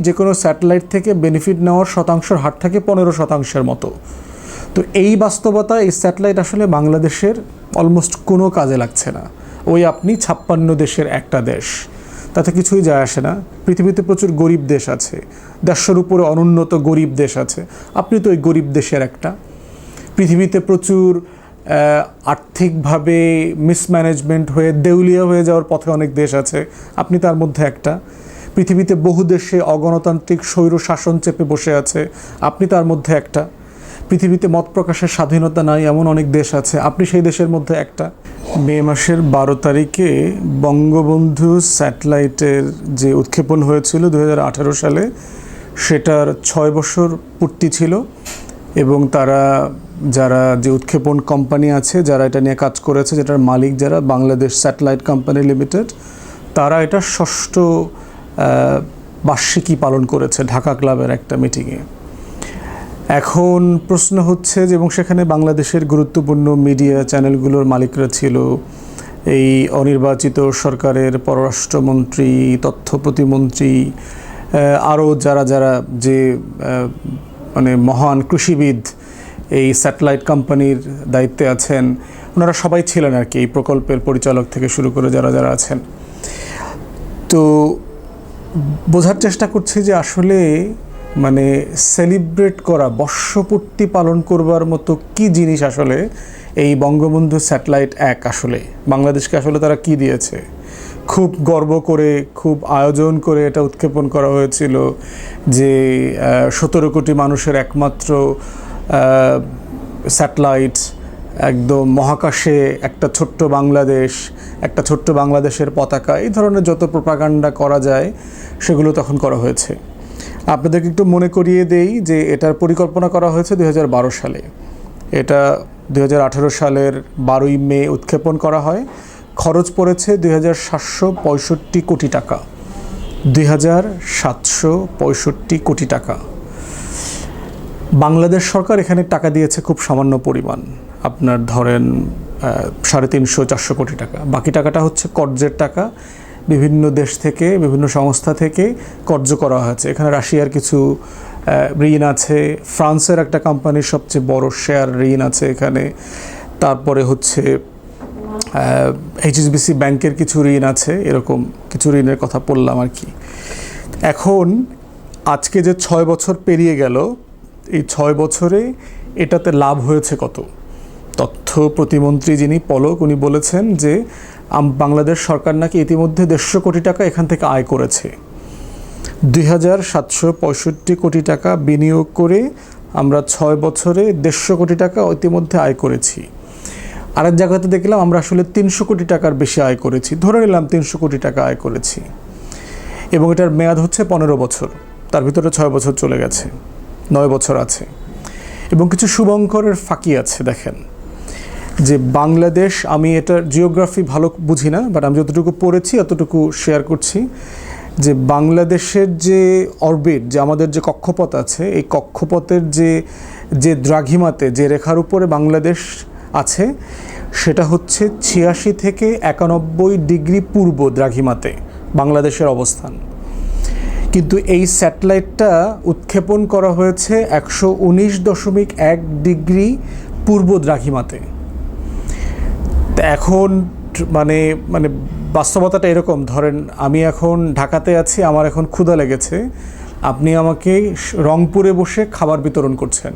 যে কোনো স্যাটেলাইট থেকে বেনিফিট নেওয়ার শতাংশের হার থাকে পনেরো শতাংশের মতো। তো এই বাস্তবতা এই স্যাটেলাইট আসলে বাংলাদেশের অলমোস্ট কোনো কাজে লাগছে না। ওই আপনি ছাপ্পান্ন দেশের একটা দেশ। তাতে কিছুই যায় আসে না। পৃথিবীতে প্রচুর গরিব দেশ আছে। দেড়শোর উপরে অনুন্নত গরিব দেশ আছে। আপনি তো ওই গরিব দেশের একটা। পৃথিবীতে প্রচুর আর্থিকভাবে মিসম্যানেজমেন্ট হয়ে দেউলিয়া হয়ে যাওয়ার পথে অনেক দেশ আছে। আপনি তার মধ্যে একটা। পৃথিবীতে বহু দেশে অগণতান্ত্রিক স্বৈর শাসন চেপে বসে আছে। আপনি তার মধ্যে একটা। পৃথিবীতে মত প্রকাশের স্বাধীনতা নাই, এমন অনেক দেশ আছে। আপনি সেই দেশের মধ্যে একটা। মে মাসের বারো তারিখে বঙ্গবন্ধু স্যাটেলাইটের যে উৎক্ষেপণ হয়েছিল দু হাজার আঠারো সালে, সেটার ছয় বছর পূর্তি ছিল এবং তারা, যারা যে উৎক্ষেপণ কোম্পানি আছে, যারা এটা নিয়ে কাজ করেছে, যেটার মালিক যারা, বাংলাদেশ স্যাটেলাইট কোম্পানি লিমিটেড, তারা এটা ষষ্ঠ বার্ষিকী পালন করেছে ঢাকা ক্লাবের একটা মিটিংয়ে। এখন প্রশ্ন হচ্ছে যে, এবং সেখানে বাংলাদেশের গুরুত্বপূর্ণ মিডিয়া চ্যানেলগুলোর মালিকরা ছিল এই অনির্বাচিত সরকারের পররাষ্ট্রমন্ত্রী, তথ্য প্রতিমন্ত্রী আরও যারা যারা যে মানে মহান কৃষিবিদ এই স্যাটেলাইট কোম্পানির দায়িত্বে আছেন, ওনারা সবাই ছিলেন আর কি এই প্রকল্পের পরিচালক থেকে শুরু করে যারা যারা আছেন। তো বোঝার চেষ্টা করছি যে আসলে মানে সেলিব্রেট করা, বর্ষপূর্তি পালন করবার মতো কি জিনিস আসলে এই বঙ্গবন্ধু স্যাটেলাইট এক আসলে? বাংলাদেশকে আসলে তারা কি দিয়েছে? খুব গর্ব করে, খুব আয়োজন করে এটা উৎক্ষেপণ করা হয়েছিল যে সতেরো কোটি মানুষের একমাত্র স্যাটেলাইট একদম মহাকাশে একটা ছোট্ট বাংলাদেশ, একটা ছোট্ট বাংলাদেশের পতাকা, এই ধরনের যত প্রপাগান্ডা করা যায়, সেগুলো তখন করা হয়েছে। আপনাদেরকে একটু মনে করিয়ে দেই যে এটার পরিকল্পনা করা হয়েছে দু হাজার বারো সালে। এটা দু হাজার আঠারো সালের বারোই মে উৎক্ষেপণ করা হয়। খরচ পড়েছে দুই হাজার সাতশো পঁয়ষট্টি কোটি টাকা। দুই হাজার সাতশো পঁয়ষট্টি কোটি টাকা। বাংলাদেশ সরকার এখানে টাকা দিয়েছে খুব সামান্য পরিমাণ। আপনার ধরেন সাড়ে তিনশো, চারশো কোটি টাকা। বাকি টাকাটা হচ্ছে কর্জের টাকা। বিভিন্ন দেশ থেকে, বিভিন্ন সংস্থা থেকে কর্জ করা হয়েছে। এখানে রাশিয়ার কিছু ঋণ আছে। ফ্রান্সের একটা কোম্পানির সবচেয়ে বড় শেয়ার ঋণ আছে এখানে। তারপরে হচ্ছে এইচএসবিসি ব্যাংকের কিছু ঋণ আছে। এরকম কিছু ঋণের কথা বললাম আর কি। এখন আজকে যে ছয় বছর পেরিয়ে গেল, এই ছয় বছরে এটাতে লাভ হয়েছে কত? তথ্য প্রতিমন্ত্রী যিনি পলক, উনি বলেছেন যে বাংলাদেশ সরকার নাকি ইতিমধ্যে দেড়শো কোটি টাকা এখান থেকে আয় করেছে। দুই হাজার সাতশো পঁয়ষট্টি কোটি টাকা বিনিয়োগ করে আমরা ছয় বছরে দেড়শো কোটি টাকা ইতিমধ্যে আয় করেছি। আরেক জায়গাতে দেখলাম আমরা আসলে তিনশো কোটি টাকার বেশি আয় করেছি। ধরে নিলাম তিনশো কোটি টাকা আয় করেছি। এবং এটার মেয়াদ হচ্ছে পনেরো বছর। তার ভিতরে ছয় বছর চলে গেছে। নয় বছর আছে। এবং কিছু শুভঙ্করের ফাঁকি আছে, দেখেন। যে বাংলাদেশ, আমি এটার জিওগ্রাফি ভালো বুঝি না বাট আমি যতটুকু পড়েছি অতটুকু শেয়ার করছি যে বাংলাদেশের যে অরবিট যে আমাদের যে কক্ষপথ আছে, এই কক্ষপথের যে যে দ্রাঘিমাতে, যে রেখার উপরে বাংলাদেশ আছে, সেটা হচ্ছে ছিয়াশি থেকে একানব্বই ডিগ্রি পূর্ব দ্রাঘিমাতে বাংলাদেশের অবস্থান। কিন্তু এই স্যাটেলাইটটা উৎক্ষেপণ করা হয়েছে একশো উনিশ দশমিক এক ডিগ্রি পূর্ব দ্রাঘিমাতে। তা এখন মানে মানে বাস্তবতাটা এরকম। ধরেন, আমি এখন ঢাকাতে আছি, আমার এখন ক্ষুধা লেগেছে। আপনি আমাকে রংপুরে বসে খাবার বিতরণ করছেন।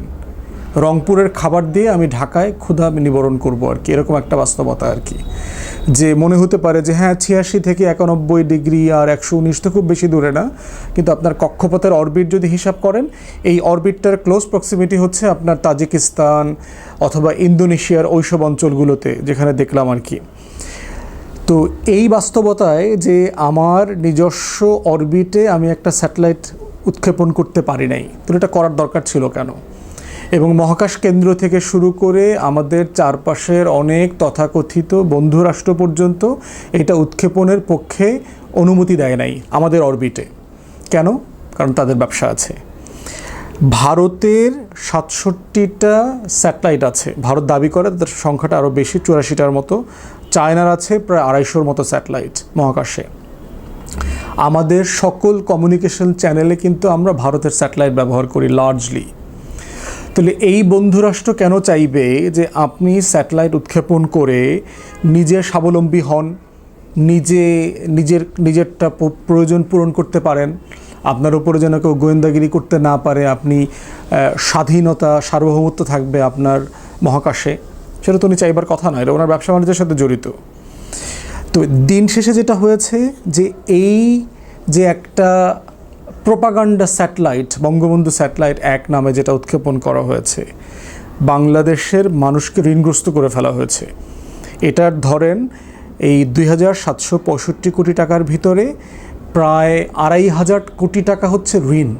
রংপুরের খাবার দিয়ে আমি ঢাকায় ক্ষুধা নিবরণ করব আর কি। এরকম একটা বাস্তবতা আর কি। যে মনে হতে পারে যে হ্যাঁ ছিয়াশি থেকে একানব্বই ডিগ্রি আর একশো উনিশ তো খুব বেশি দূরে না। কিন্তু আপনার কক্ষপথের অরবিট যদি হিসাব করেন, এই অরবিটটার ক্লোজ প্রক্সিমিটি হচ্ছে আপনার তাজিকিস্তান অথবা ইন্দোনেশিয়ার ওইসব অঞ্চলগুলোতে, যেখানে দেখলাম আর কি। তো এই বাস্তবতায় যে আমার নিজস্ব অরবিটে আমি একটা স্যাটেলাইট উৎক্ষেপণ করতে পারি নাই, তো এটা করার দরকার ছিল কেন? এবং মহাকাশ কেন্দ্র থেকে শুরু করে আমাদের চারপাশের অনেক তথাকথিত বন্ধু রাষ্ট্র পর্যন্ত এটা উৎক্ষেপণের পক্ষে অনুমতি দেয় নাই আমাদের অরবিটে। কেন? কারণ তাদের ব্যবসা আছে। ভারতের সাতষট্টিটা স্যাটেলাইট আছে। ভারত দাবি করে তাদের সংখ্যাটা আরও বেশি, চুরাশিটার মতো। চায়নার আছে প্রায় আড়াইশোর মতো স্যাটেলাইট মহাকাশে। আমাদের সকল কমিউনিকেশন চ্যানেলে কিন্তু আমরা ভারতের স্যাটেলাইট ব্যবহার করি লার্জলি তাহলে এই বন্ধুরাষ্ট্র কেন চাইবে যে আপনি স্যাটেলাইট উৎক্ষেপণ করে নিজে স্বাবলম্বী হন, নিজে, নিজের, নিজেরটা প্রয়োজন পূরণ করতে পারেন? আপনার উপরে যেন কেউ গোয়েন্দাগিরি করতে না পারে, আপনি স্বাধীনতা, সার্বভৌমত্ব থাকবে আপনার মহাকাশে। সেটা তো উনি চাইবার কথা নয়, এটা ওনার ব্যবসা বাণিজ্যের সাথে জড়িত। তো দিন শেষে যেটা হয়েছে যে এই যে একটা প্রোপাগান্ডা স্যাটেলাইট, বঙ্গবন্ধু স্যাটেলাইট এক নামে যেটা উৎক্ষেপণ করা হয়েছে, বাংলাদেশের মানুষকে ঋণগ্রস্ত করে ফেলা হয়েছে। এটার ধরেন এই দুই হাজার সাতশো পঁয়ষট্টি কোটি টাকার ভিতরে প্রায় আড়াই হাজার কোটি টাকা হচ্ছে ঋণ।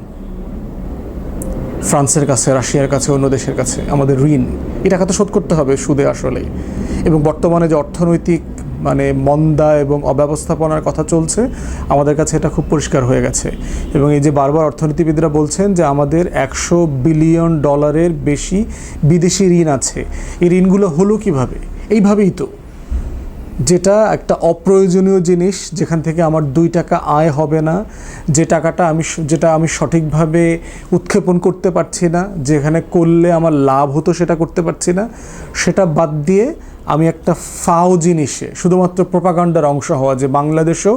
ফ্রান্সের কাছে, রাশিয়ার কাছে, অন্য দেশের কাছে আমাদের ঋণ। এই টাকা তো শোধ করতে হবে সুদে আসলে এবং বর্তমানে যে অর্থনৈতিক মানে মন্দা এবং অব্যবস্থাপনার কথা চলছে, আমাদের কাছে এটা খুব পরিষ্কার হয়ে গেছে। এবং এই যে বারবার অর্থনীতিবিদরা বলছেন যে আমাদের একশো বিলিয়ন ডলারের বেশি বিদেশি ঋণ আছে, এই ঋণগুলো হলো কীভাবে? এইভাবেই তো। যেটা একটা অপ্রয়োজনীয় জিনিস, যেখান থেকে আমার দুই টাকা আয় হবে না, যে টাকাটা আমি যেটা আমি সঠিকভাবে উৎক্ষেপণ করতে পারছি না, যেখানে করলে আমার লাভ হতো সেটা করতে পারছি না, সেটা বাদ দিয়ে আমি একটা ফাও জিনিসে, শুধুমাত্র প্রপাগান্ডার অংশ হওয়া, যে বাংলাদেশেও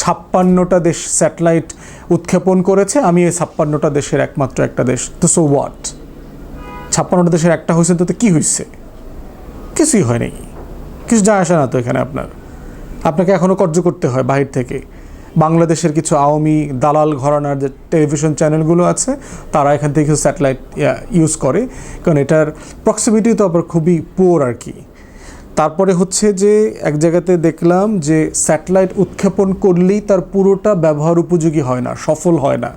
ছাপ্পান্নটা দেশ স্যাটেলাইট উৎক্ষেপণ করেছে, আমি এই ছাপ্পান্নটা দেশের একমাত্র একটা দেশ। তো সো হোয়াট ছাপ্পান্নটা দেশের একটা হয়েছে, তো কী হয়েছে? কিছুই হয় নাকি কিছু যায় আসে না তো এখানে আপনার। আপনাকে এখনও কর্য করতে হয় বাহির থেকে। বাংলাদেশের কিছু আওয়ামী দালাল ঘরানার যে টেলিভিশন চ্যানেলগুলো আছে, তারা এখান থেকে কিছু স্যাটেলাইট ইউজ করে। কারণ এটার প্রক্সিমিটি তো আবার খুবই পুয়ার আর কি। তারপরে হচ্ছে যে এক জায়গাতে দেখলাম যে স্যাটেলাইট উৎক্ষেপণ করলেই তার পুরোটা ব্যবহার উপযোগী হয় না, সফল হয় না।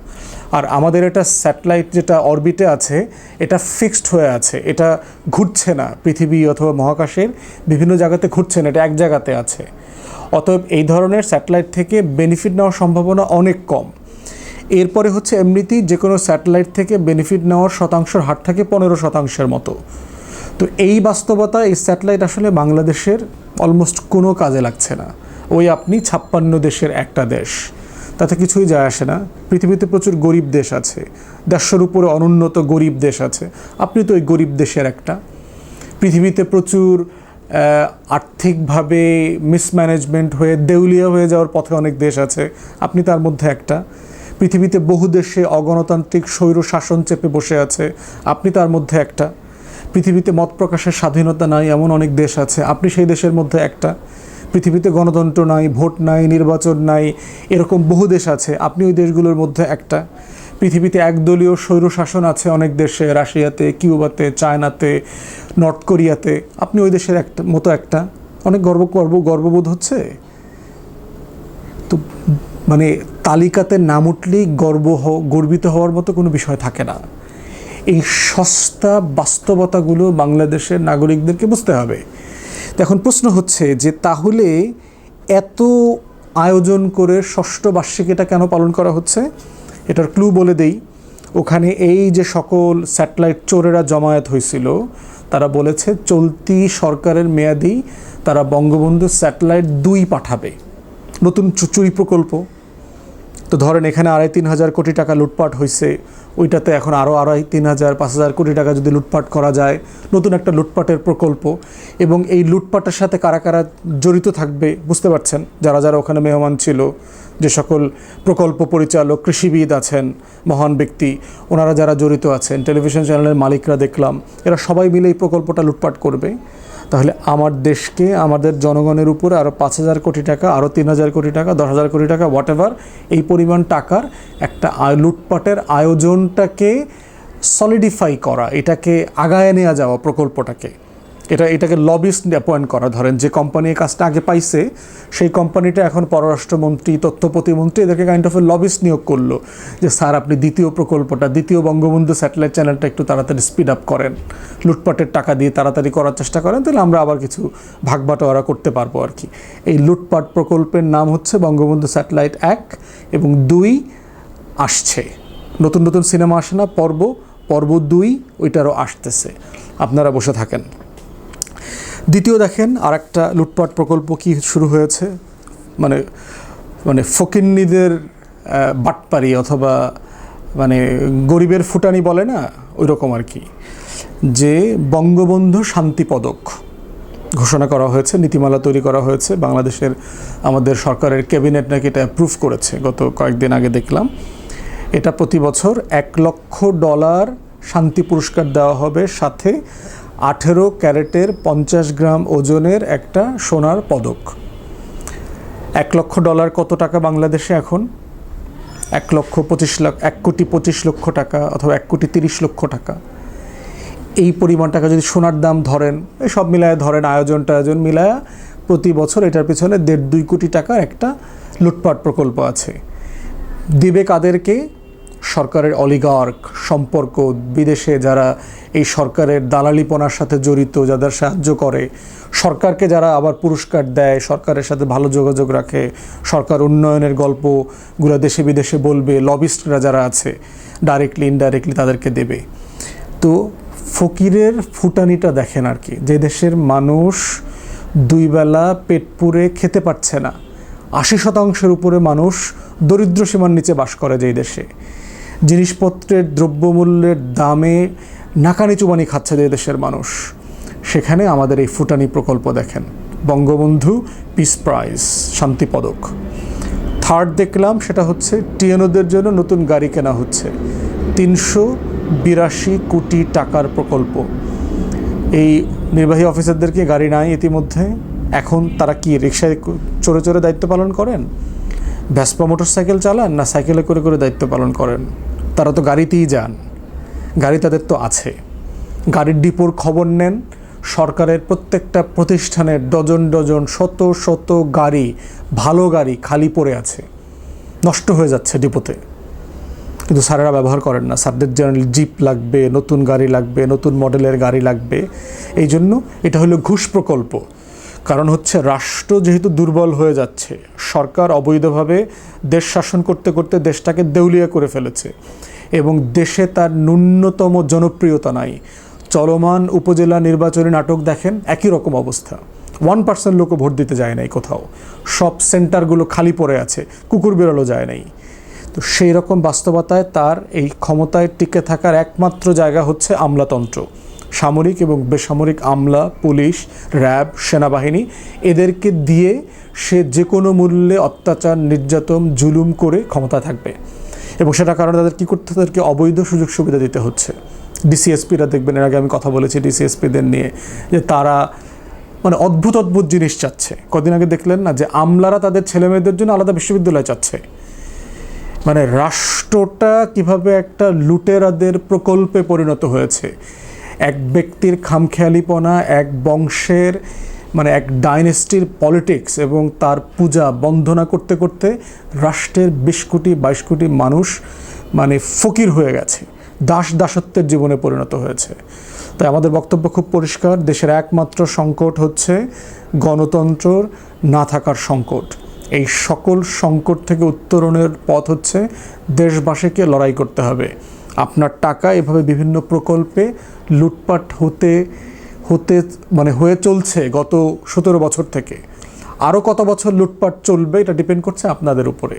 আর আমাদের এটা স্যাটেলাইট যেটা অরবিটে আছে, এটা ফিক্সড হয়ে আছে, এটা ঘুরছে না পৃথিবী অথবা মহাকাশের, বিভিন্ন জায়গাতে ঘুরছে না, এটা এক জায়গাতে আছে। অতএব এই ধরনের স্যাটেলাইট থেকে বেনিফিট নেওয়ার সম্ভাবনা অনেক কম। এরপরে হচ্ছে এমনিতেই যে কোনো স্যাটেলাইট থেকে বেনিফিট নেওয়ার শতাংশের হার থাকে পনেরো শতাংশের মতো। তো এই বাস্তবতা, এই স্যাটেলাইট আসলে বাংলাদেশের অলমোস্ট কোনো কাজে লাগছে না। ওই আপনি ছাপ্পান্ন দেশের একটা দেশ, তাতে কিছুই যায় আসে না। পৃথিবীতে প্রচুর গরিব দেশ আছে, দেড়শোর উপরে অনুন্নত গরিব দেশ আছে। আপনি তো ওই গরিব দেশের একটা। পৃথিবীতে প্রচুর আর্থিকভাবে মিসম্যানেজমেন্ট হয়ে দেউলিয়া হয়ে যাওয়ার পথে অনেক দেশ আছে। আপনি তার মধ্যে একটা। পৃথিবীতে বহু দেশে অগণতান্ত্রিক স্বৈর শাসন চেপে বসে আছে। আপনি তার মধ্যে একটা। পৃথিবীতে মত প্রকাশের স্বাধীনতা নাই, এমন অনেক দেশ আছে। আপনি সেই দেশের মধ্যে একটা। পৃথিবীতে গণতন্ত্র নাই, ভোট নাই, নির্বাচন নাই, এরকম বহু দেশ আছে। আপনি ওই দেশগুলোর মধ্যে একটা। পৃথিবীতে একদলীয় স্বৈরশাসন আছে অনেক দেশে, রাশিয়াতে, কিউবাতে, চায়নাতে, নর্থ কোরিয়াতে। আপনি ওই দেশের একটা, মতো একটা। অনেক গর্ব গর্ব, গর্ববোধ হচ্ছে। তো মানে তালিকাতে নাম উঠলেই গর্ব গর্বিত হওয়ার মতো কোনো বিষয় থাকে না। এই সস্তা বাস্তবতাগুলো বাংলাদেশের নাগরিকদেরকে বুঝতে হবে। এখন প্রশ্ন হচ্ছে যে তাহলে এত আয়োজন করে ষষ্ঠ বার্ষিকীটা কেন পালন করা হচ্ছে? এটার ক্লু বলে দেই। ওখানে এই যে সকল স্যাটেলাইট চোরেরা জমায়েত হয়েছিল, তারা বলেছে চলতি সরকারের মেয়াদি তারা বঙ্গবন্ধু স্যাটেলাইট দুই পাঠাবে। নতুন চুরি প্রকল্প। তো ধরেন এখানে আড়াই তিন হাজার কোটি টাকা লুটপাট হয়েছে ওইটাতে এখন আরও আড়াই তিন হাজার, পাঁচ হাজার কোটি টাকা যদি লুটপাট করা যায়, নতুন একটা লুটপাটের প্রকল্প। এবং এই লুটপাটের সাথে কারা কারা জড়িত থাকবে বুঝতে পারছেন? যারা যারা ওখানে মেহমান ছিল, যে সকল প্রকল্প পরিচালক, কৃষিবিদ আছেন, মহান ব্যক্তি, ওনারা যারা জড়িত আছেন, টেলিভিশন চ্যানেলের মালিকরা দেখলাম, এরা সবাই মিলে এই প্রকল্পটা লুটপাট করবে। তাহলে আমার দেশকে, আমাদের জনগণের উপর আরও পাঁচ হাজার কোটি টাকা আরও তিন হাজার কোটি টাকা, দশ হাজার কোটি টাকা হোয়াট এভার এই পরিমাণ টাকার একটা লুটপাটের আয়োজনটাকে সলিডিফাই করা, এটাকে আগায় নেওয়া যাওয়া প্রকল্পটাকে। এটা, এটাকে লবিস্ট অ্যাপয়েন্ট করা। ধরেন যে কোম্পানি কাজটা আগে পাইছে, সেই কোম্পানিটা এখন পররাষ্ট্রমন্ত্রী, তথ্য প্রতিমন্ত্রী, এদেরকে কাইন্ড অফ এ লবিস্ট নিয়োগ করল। যে, স্যার, আপনি দ্বিতীয় প্রকল্পটা, দ্বিতীয় বঙ্গবন্ধু স্যাটেলাইট চ্যানেলটা একটু তাড়াতাড়ি স্পিড আপ করেন। লুটপাটের টাকা দিয়ে তাড়াতাড়ি করার চেষ্টা করেন, তাহলে আমরা আবার কিছু ভাগ বাটোয়ারা করতে পারব আর কি। এই লুটপাট প্রকল্পের নাম হচ্ছে বঙ্গবন্ধু স্যাটেলাইট এক এবং দুই আসছে। নতুন নতুন সিনেমা আসে না, পর্ব পর্ব দুই, ওইটারও আসতেছে। আপনারা বসে থাকেন। দ্বিতীয় দেখেন আর একটা লুটপাট প্রকল্প কি শুরু হয়েছে? মানে মানে ফকিন্নিদের বাটপারি অথবা মানে গরিবের ফুটানি বলে না? ওই রকম আর কি। যে বঙ্গবন্ধু শান্তি পদক ঘোষণা করা হয়েছে, নীতিমালা তৈরি করা হয়েছে, বাংলাদেশের, আমাদের সরকারের ক্যাবিনেট নাকি এটা অ্যাপ্রুভ করেছে গত কয়েকদিন আগে দেখলাম। এটা প্রতি বছর এক লক্ষ ডলার শান্তি পুরস্কার দেওয়া হবে, সাথে আঠেরো ক্যারেটের পঞ্চাশ গ্রাম ওজনের একটা সোনার পদক। এক লক্ষ ডলার কত টাকা বাংলাদেশে এখন? এক লক্ষ পঁচিশ লাখ, এক কোটি পঁচিশ লক্ষ টাকা অথবা এক কোটি তিরিশ লক্ষ টাকা। এই পরিমাণ টাকা যদি সোনার দাম ধরেন, এই সব মিলায় ধরেন আয়োজন টায়োজন মিলায় প্রতি বছর এটার পিছনে দেড় দুই কোটি টাকার একটা লুটপাট প্রকল্প আছে। দিবে কাদেরকে? সরকারের অলিগার্ক সম্পর্ক, বিদেশে যারা এই সরকারের দালালিপনার সাথে জড়িত, যাদের সাহায্য করে, সরকারকে যারা আবার পুরস্কার দেয়, সরকারের সাথে ভালো যোগাযোগ রাখে, সরকার উন্নয়নের গল্পগুলো দেশে বিদেশে বলবে, লবিস্টরা যারা আছে ডাইরেক্টলি ইনডাইরেক্টলি তাদেরকে দেবে। তো ফকিরের ফুটানিটা দেখেন আর কি, যে দেশের মানুষ দুই বেলা পেট পুরে খেতে পারছে না, আশি শতাংশের উপরে মানুষ দরিদ্র সীমার নিচে বাস করে যেই দেশে। জিনিসপত্রের দ্রব্যমূল্যের দামে নাকানি চুবানি খাচ্ছে যে দেশের মানুষ। সেখানে আমাদের এই ফুটানি প্রকল্প দেখেন। বঙ্গবন্ধু পিস প্রাইজ শান্তি পদক। থার্ড দেখলাম, সেটা হচ্ছে টিএনওদের জন্য নতুন গাড়ি কেনা হচ্ছে। তিনশো বিরাশি কোটি টাকার প্রকল্প। এই নির্বাহী অফিসারদেরকে গাড়ি নাই ইতিমধ্যে? এখন তারা কি রিক্সায় চড়ে চড়ে দায়িত্ব পালন করেন? ভ্যাসপা মোটর সাইকেল চালান না সাইকেলে করে করে দায়িত্ব পালন করেন? তারা তো গাড়িতেই যান। গাড়ি তাদের তো আছে। গাড়ির ডিপোর খবর নেন, সরকারের প্রত্যেকটা প্রতিষ্ঠানের ডজন ডজন, শত শত গাড়ি, ভালো গাড়ি খালি পড়ে আছে। নষ্ট হয়ে যাচ্ছে ডিপোতে। কিন্তু স্যারেরা ব্যবহার করেন না। স্যারদের জেনারেল জিপ লাগবে, নতুন গাড়ি লাগবে, নতুন মডেলের গাড়ি লাগবে। এই জন্য এটা হলো ঘুষ প্রকল্প। কারণ হচ্ছে রাষ্ট্র যেহেতু দুর্বল হয়ে যাচ্ছে, সরকার অবৈধভাবে দেশ শাসন করতে করতে দেশটাকে দেউলিয়া করে ফেলেছে এবং দেশে তার ন্যূনতম জনপ্রিয়তা নাই। চলমান উপজেলা নির্বাচনী নাটক দেখেন, একই রকম অবস্থা। ওয়ান পার্সেন্ট লোকও ভোট দিতে যায় নাই কোথাও। সব সেন্টারগুলো খালি পড়ে আছে, কুকুর বেরোলো যায় নাই। তো সেই রকম বাস্তবতায় তার এই ক্ষমতায় টিকে থাকার একমাত্র জায়গা হচ্ছে আমলাতন্ত্র। সামরিক এবং বেসামরিক আমলা, পুলিশ, র্যাব, সেনাবাহিনী এদেরকে দিয়ে সে যে কোনো মূল্যে অত্যাচার, নির্যাতন, জুলুম করে ক্ষমতা থাকবে। এবং সেটা কারণে তাদের কী করতে তাদেরকে অবৈধ সুযোগ সুবিধা দিতে হচ্ছে। ডিসিএসপিরা দেখবেন, এর আগে আমি কথা বলেছি ডিসিএসপিদের নিয়ে, যে তারা মানে অদ্ভুত অদ্ভুত জিনিস চাচ্ছে। কদিন আগে দেখলেন না যে আমলারা তাদের ছেলেমেয়েদের জন্য আলাদা বিশ্ববিদ্যালয় চাচ্ছে। মানে রাষ্ট্রটা কীভাবে একটা লুটেরাদের প্রকল্পে পরিণত হয়েছে। এক ব্যক্তির খামখেয়ালিপনা, এক বংশের মানে এক ডাইনেস্টির পলিটিক্স এবং তার পূজা বন্ধনা করতে করতে রাষ্ট্রের বিশ কোটি, বাইশ কোটি মানুষ মানে ফকির হয়ে গেছে। দাস দাসত্বের জীবনে পরিণত হয়েছে। তাই আমাদের বক্তব্য খুব পরিষ্কার, দেশের একমাত্র সংকট হচ্ছে গণতন্ত্রর না থাকার সংকট। এই সকল সংকট থেকে উত্তরণের পথ হচ্ছে দেশবাসীকে লড়াই করতে হবে। আপনার টাকা এভাবে বিভিন্ন প্রকল্পে লুটপাট হতে হতে মানে হয়ে চলছে গত সতেরো বছর থেকে। আরও কত বছর লুটপাট চলবে এটা ডিপেন্ড করছে আপনাদের উপরে।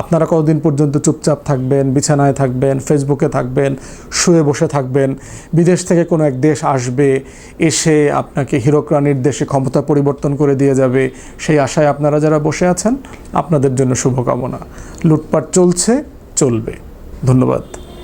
আপনারা কতদিন পর্যন্ত চুপচাপ থাকবেন, বিছানায় থাকবেন ফেসবুকে থাকবেন, শুয়ে বসে থাকবেন, বিদেশ থেকে কোনো এক দেশ আসবে, এসে আপনাকে হিরোক্রানির দেশে ক্ষমতা পরিবর্তন করে দিয়ে যাবে, সেই আশায় আপনারা যারা বসে আছেন, আপনাদের জন্য শুভকামনা। লুটপাট চলছে, চলবে। ধন্যবাদ।